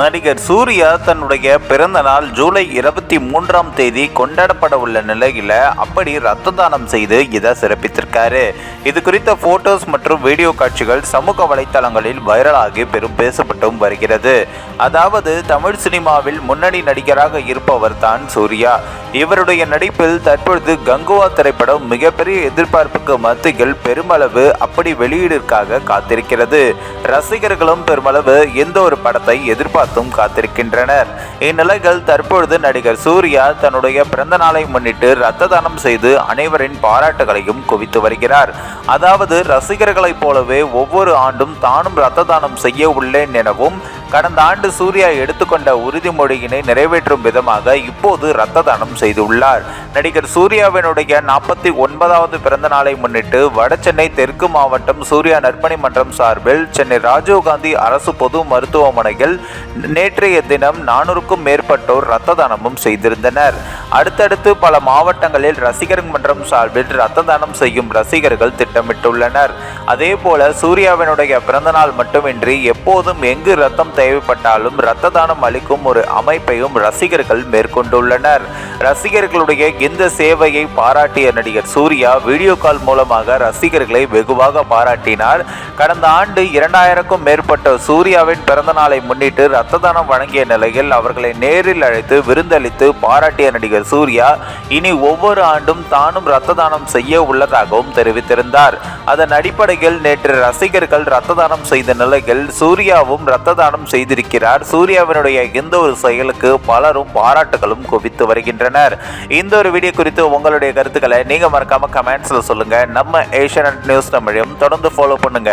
நடிகர் சூர்யா தன்னுடைய பிறந்த நாள் ஜூலை இருபத்தி மூன்றாம் தேதி கொண்டாடப்பட உள்ள நிலையில அப்படி ரத்த தானம் செய்து இதை சிறப்பித்திருக்காரு. இது குறித்த போட்டோஸ் மற்றும் வீடியோ காட்சிகள் சமூக வலைத்தளங்களில் வைரலாகி பெரும் பேசப்பட்டும் வருகிறது. அதாவது தமிழ் சினிமாவில் முன்னணி நடிகராக இருப்பவர் தான் சூர்யா. இவருடைய நடிப்பில் தற்பொழுது கங்குவா திரைப்படம் மிகப்பெரிய எதிர்பார்ப்புக்கு மத்தியில் பெருமளவு அப்படி வெளியீடிற்காக காத்திருக்கிறது. ரசிகர்களும் பெருமளவு எந்த ஒரு படத்தை எதிர்பார்த்தும் காத்திருக்கின்றனர். இந்நிலையில் தற்பொழுது நடிகர் சூர்யா தன்னுடைய பிறந்த நாளை முன்னிட்டு ரத்த தானம் செய்து அனைவரின் பாராட்டுகளையும் குவித்து வருகிறார். அதாவது ரசிகர்களைப் போலவே ஒவ்வொரு ஆண்டும் தானும் ரத்த தானம் செய்ய உள்ளேன் எனவும் கடந்த ஆண்டு சூர்யா எடுத்துக்கொண்ட உறுதிமொழியினை நிறைவேற்றும் விதமாக இப்போது ரத்த தானம் செய்துள்ளார். நடிகர் சூர்யாவினுடைய நாற்பத்தி ஒன்பதாவது பிறந்த நாளை முன்னிட்டு வடசென்னை தெற்கு மாவட்டம் சூர்யா நற்பணி மன்றம் சார்பில் சென்னை ராஜீவ்காந்தி அரசு பொது மருத்துவமனையில் நேற்றைய தினம் நானூறுக்கும் மேற்பட்டோர் ரத்த தானமும் செய்திருந்தனர். அடுத்தடுத்து பல மாவட்டங்களில் ரசிகர் மன்றம் சார்பில் ரத்த தானம் செய்யும் ரசிகர்கள் திட்டமிட்டுள்ளனர். அதே போல சூர்யாவினுடைய பிறந்தநாள் மட்டுமின்றி எப்போதும் எங்கு ரத்தம் தேவைப்பட்டாலும் ரத்த தானம் அளிக்கும் ஒரு அமைப்பையும் ரசிகர்கள் மேற்கொண்டுள்ளனர். ரசிகர்களுடைய இந்த சேவையை பாராட்டிய நடிகர் சூர்யா வீடியோ கால் மூலமாக ரசிகர்களை வெகுவாக பாராட்டினார். கடந்த ஆண்டு இரண்டாயிரக்கும் மேற்பட்ட சூர்யாவின் பிறந்த நாளை முன்னிட்டு ரத்த தானம் வழங்கிய நிலையில் அவர்களை நேரில் அழைத்து விருந்தளித்து பாராட்டிய நடிகர் சூர்யா இனி ஒவ்வொரு ஆண்டும் தானும் ரத்த தானம் செய்ய உள்ளதாகவும் தெரிவித்திருந்தார். அதன் அடிப்படையில் நேற்று ரசிகர்கள் ரத்த தானம் செய்த நிலையில் சூர்யாவும் ரத்த தானம் செய்திருக்கிறார். சூர்யாவினுடைய இந்த ஒரு செயலுக்கு பலரும் பாராட்டுகளும் குவித்து வருகின்றனர். இந்த ஒரு வீடியோ குறித்து உங்களுடைய கருத்துக்களை நீங்க மறக்காம கமெண்ட்ஸ்ல சொல்லுங்க. நம்ம ஏஷியன் நியூஸ் தமிழையும் தொடர்ந்து ஃபாலோ பண்ணுங்க.